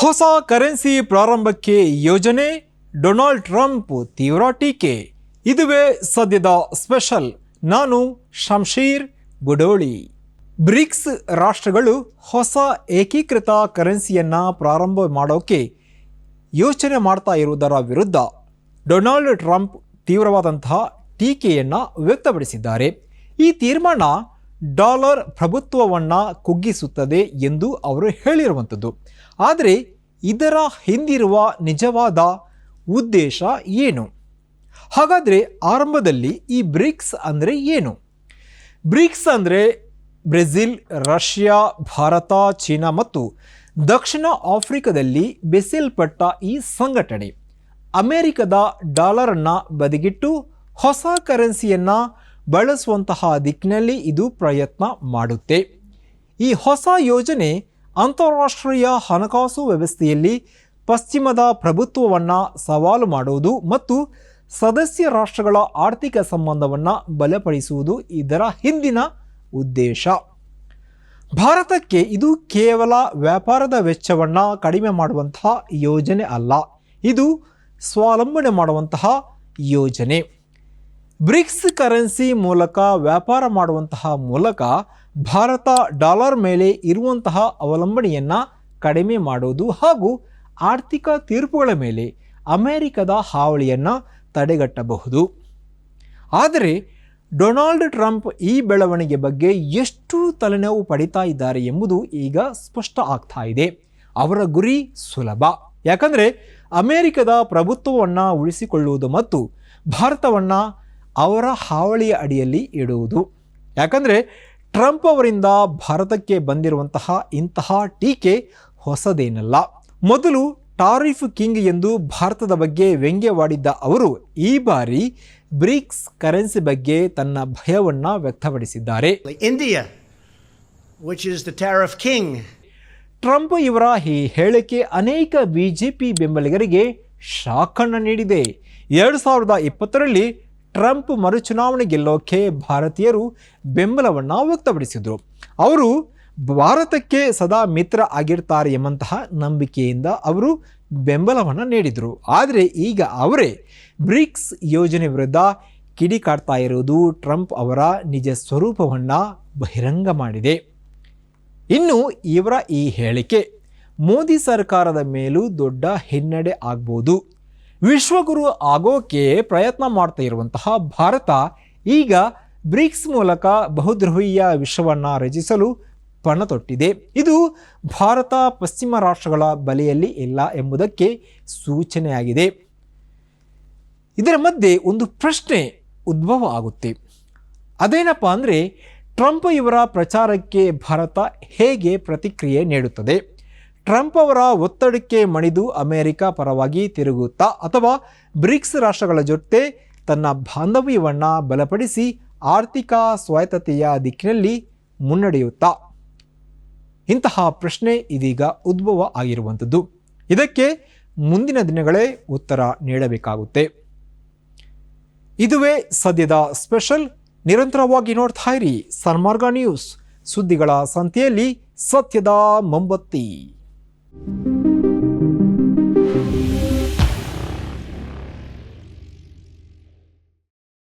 ಹೊಸ ಕರೆನ್ಸಿ ಪ್ರಾರಂಭಕ್ಕೆ ಯೋಜನೆ, Donald Trump ತೀವ್ರ ಟೀಕೆ. ಇದುವೇ ಸದ್ಯದ ಸ್ಪೆಷಲ್. ನಾನು ಶಂಶೀರ್ ಬುಡೋಳಿ. ಬ್ರಿಕ್ಸ್ ರಾಷ್ಟ್ರಗಳು ಹೊಸ ಏಕೀಕೃತ ಕರೆನ್ಸಿಯನ್ನ ಪ್ರಾರಂಭ ಮಾಡೋಕೆ ಯೋಚನೆ ಮಾಡ್ತಾ ಇರುವುದರ ವಿರುದ್ಧ ಡೊನಾಲ್ಡ್ ಟ್ರಂಪ್ ತೀವ್ರವಾದಂತಹ ಟೀಕೆಯನ್ನು ವ್ಯಕ್ತಪಡಿಸಿದ್ದಾರೆ. ಈ ತೀರ್ಮಾನ ಡಾಲರ್ ಪ್ರಭುತ್ವವನ್ನು ಕುಗ್ಗಿಸುತ್ತದೆ ಎಂದು ಅವರು ಹೇಳಿರುವಂಥದ್ದು. ಆದರೆ ಇದರ ಹಿಂದಿರುವ ನಿಜವಾದ ಉದ್ದೇಶ ಏನು? ಹಾಗಾದರೆ ಆರಂಭದಲ್ಲಿ ಈ ಬ್ರಿಕ್ಸ್ ಅಂದರೆ ಏನು? ಬ್ರಿಕ್ಸ್ ಅಂದರೆ ಬ್ರೆಜಿಲ್, ರಷ್ಯಾ, ಭಾರತ, ಚೀನಾ ಮತ್ತು ದಕ್ಷಿಣ ಆಫ್ರಿಕಾದಲ್ಲಿ ಬೆಸೆಯಲ್ಪಟ್ಟ ಈ ಸಂಘಟನೆ. ಅಮೆರಿಕದ ಡಾಲರನ್ನು ಬದಿಗಿಟ್ಟು ಹೊಸ ಕರೆನ್ಸಿಯನ್ನು ಬಳಸುವಂತಹ ದಿಕ್ಕಿನಲ್ಲಿ ಇದು ಪ್ರಯತ್ನ ಮಾಡುತ್ತೆ. ಈ ಹೊಸ ಯೋಜನೆ ಅಂತಾರಾಷ್ಟ್ರೀಯ ಹಣಕಾಸು ವ್ಯವಸ್ಥೆಯಲ್ಲಿ ಪಶ್ಚಿಮದ ಪ್ರಭುತ್ವವನ್ನು ಸವಾಲು ಮಾಡುವುದು ಮತ್ತು ಸದಸ್ಯ ರಾಷ್ಟ್ರಗಳ ಆರ್ಥಿಕ ಸಂಬಂಧವನ್ನು ಬಲಪಡಿಸುವುದು ಇದರ ಹಿಂದಿನ ಉದ್ದೇಶ. ಭಾರತಕ್ಕೆ ಇದು ಕೇವಲ ವ್ಯಾಪಾರದ ವೆಚ್ಚವನ್ನು ಕಡಿಮೆ ಮಾಡುವಂತಹ ಯೋಜನೆ ಅಲ್ಲ. ಇದು ಸ್ವಾವಲಂಬನೆ ಮಾಡುವಂತಹ ಯೋಜನೆ. ಬ್ರಿಕ್ಸ್ ಕರೆನ್ಸಿ ಮೂಲಕ ವ್ಯಾಪಾರ ಮಾಡುವಂತಹ ಮೂಲಕ ಭಾರತ ಡಾಲರ್ ಮೇಲೆ ಇರುವಂತಹ ಅವಲಂಬನೆಯನ್ನು ಕಡಿಮೆ ಮಾಡುವುದು ಹಾಗೂ ಆರ್ಥಿಕ ತೀರ್ಪುಗಳ ಮೇಲೆ ಅಮೆರಿಕದ ಹಾವಳಿಯನ್ನು ತಡೆಗಟ್ಟಬಹುದು. ಆದರೆ ಡೊನಾಲ್ಡ್ ಟ್ರಂಪ್ ಈ ಬೆಳವಣಿಗೆ ಬಗ್ಗೆ ಎಷ್ಟು ತಲೆನೋವು ಪಡಿತಾ ಇದ್ದಾರೆ ಎಂಬುದು ಈಗ ಸ್ಪಷ್ಟ ಆಗ್ತಾ ಇದೆ. ಅವರ ಗುರಿ ಸುಲಭ. ಯಾಕಂದರೆ ಅಮೆರಿಕದ ಪ್ರಭುತ್ವವನ್ನು ಉಳಿಸಿಕೊಳ್ಳುವುದು ಮತ್ತು ಭಾರತವನ್ನು ಅವರ ಹಾವಳಿಯ ಅಡಿಯಲ್ಲಿ ಇಡುವುದು. ಯಾಕಂದರೆ ಟ್ರಂಪ್ ಅವರಿಂದ ಭಾರತಕ್ಕೆ ಬಂದಿರುವಂತಹ ಇಂತಹ ಟೀಕೆ ಹೊಸದೇನಲ್ಲ. ಮೊದಲು ಟಾರಿಫ್ ಕಿಂಗ್ ಎಂದು ಭಾರತದ ಬಗ್ಗೆ ವ್ಯಂಗ್ಯವಾಡಿದ್ದ ಅವರು ಈ ಬಾರಿ ಬ್ರಿಕ್ಸ್ ಕರೆನ್ಸಿ ಬಗ್ಗೆ ತನ್ನ ಭಯವನ್ನು ವ್ಯಕ್ತಪಡಿಸಿದ್ದಾರೆ. India which is the tariff king, Trump ಇವರ ಈ ಹೇಳಿಕೆ ಅನೇಕ ಬಿಜೆಪಿ ಬೆಂಬಲಿಗರಿಗೆ ಶಾಖಣ್ಣ ನೀಡಿದೆ. ಎರಡು ಸಾವಿರದ ಇಪ್ಪತ್ತರಲ್ಲಿ ಟ್ರಂಪ್ ಮರುಚುನಾವಣೆ ಗೆಲ್ಲೋಕೆ ಭಾರತೀಯರು ಬೆಂಬಲವನ್ನು ವ್ಯಕ್ತಪಡಿಸಿದರು. ಅವರು ಭಾರತಕ್ಕೆ ಸದಾ ಮಿತ್ರ ಆಗಿರ್ತಾರೆ ಎಂಬಂತಹ ನಂಬಿಕೆಯಿಂದ ಅವರು ಬೆಂಬಲವನ್ನು ನೀಡಿದರು. ಆದರೆ ಈಗ ಅವರೇ ಬ್ರಿಕ್ಸ್ ಯೋಜನೆ ವಿರುದ್ಧ ಕಿಡಿಕಾಡ್ತಾ ಇರುವುದು ಟ್ರಂಪ್ ಅವರ ನಿಜ ಸ್ವರೂಪವನ್ನು ಬಹಿರಂಗ ಮಾಡಿದೆ. ಇನ್ನು ಇವರ ಈ ಹೇಳಿಕೆ, ಮೋದಿ ಸರ್ಕಾರದ ಮೇಲೂ ದೊಡ್ಡ ಹಿನ್ನಡೆ ಆಗ್ಬೋದು. ವಿಶ್ವಗುರು ಆಗೋಕೆ ಪ್ರಯತ್ನ ಮಾಡ್ತಾ ಇರುವಂತಹ ಭಾರತ ಈಗ ಬ್ರಿಕ್ಸ್ ಮೂಲಕ ಬಹುದ್ರೋಹೀಯ ವಿಶ್ವವನ್ನು ರಚಿಸಲು ಪಣ ತೊಟ್ಟಿದೆ. ಇದು ಭಾರತ ಪಶ್ಚಿಮ ರಾಷ್ಟ್ರಗಳ ಬಲೆಯಲ್ಲಿ ಇಲ್ಲ ಎಂಬುದಕ್ಕೆ ಸೂಚನೆಯಾಗಿದೆ. ಇದರ ಮಧ್ಯೆ ಒಂದು ಪ್ರಶ್ನೆ ಉದ್ಭವ ಆಗುತ್ತೆ. ಅದೇನಪ್ಪ ಅಂದರೆ ಟ್ರಂಪ್ ಇವರ ಪ್ರಚಾರಕ್ಕೆ ಭಾರತ ಹೇಗೆ ಪ್ರತಿಕ್ರಿಯೆ ನೀಡುತ್ತದೆ? ಟ್ರಂಪ್ ಅವರ ಒತ್ತಡಕ್ಕೆ ಮಣಿದು ಅಮೆರಿಕ ಪರವಾಗಿ ತಿರುಗುತ್ತಾ ಅಥವಾ ಬ್ರಿಕ್ಸ್ ರಾಷ್ಟ್ರಗಳ ಜೊತೆ ತನ್ನ ಬಾಂಧವ್ಯವನ್ನು ಬಲಪಡಿಸಿ ಆರ್ಥಿಕ ಸ್ವಾಯತ್ತತೆಯ ದಿಕ್ಕಿನಲ್ಲಿ ಮುನ್ನಡೆಯುತ್ತಾ? ಇಂತಹ ಪ್ರಶ್ನೆ ಇದೀಗ ಉದ್ಭವ ಆಗಿರುವಂಥದ್ದು. ಇದಕ್ಕೆ ಮುಂದಿನ ದಿನಗಳೇ ಉತ್ತರ ನೀಡಬೇಕಾಗುತ್ತೆ. ಇದುವೇ ಸದ್ಯದ ಸ್ಪೆಷಲ್. ನಿರಂತರವಾಗಿ ನೋಡ್ತಾ ಇರಿ ಸನ್ಮಾರ್ಗ ನ್ಯೂಸ್ ಸುದ್ದಿಗಳ ಸಂತೆಯಲ್ಲಿ ಸತ್ಯದ ಮೊಂಬತ್ತಿ.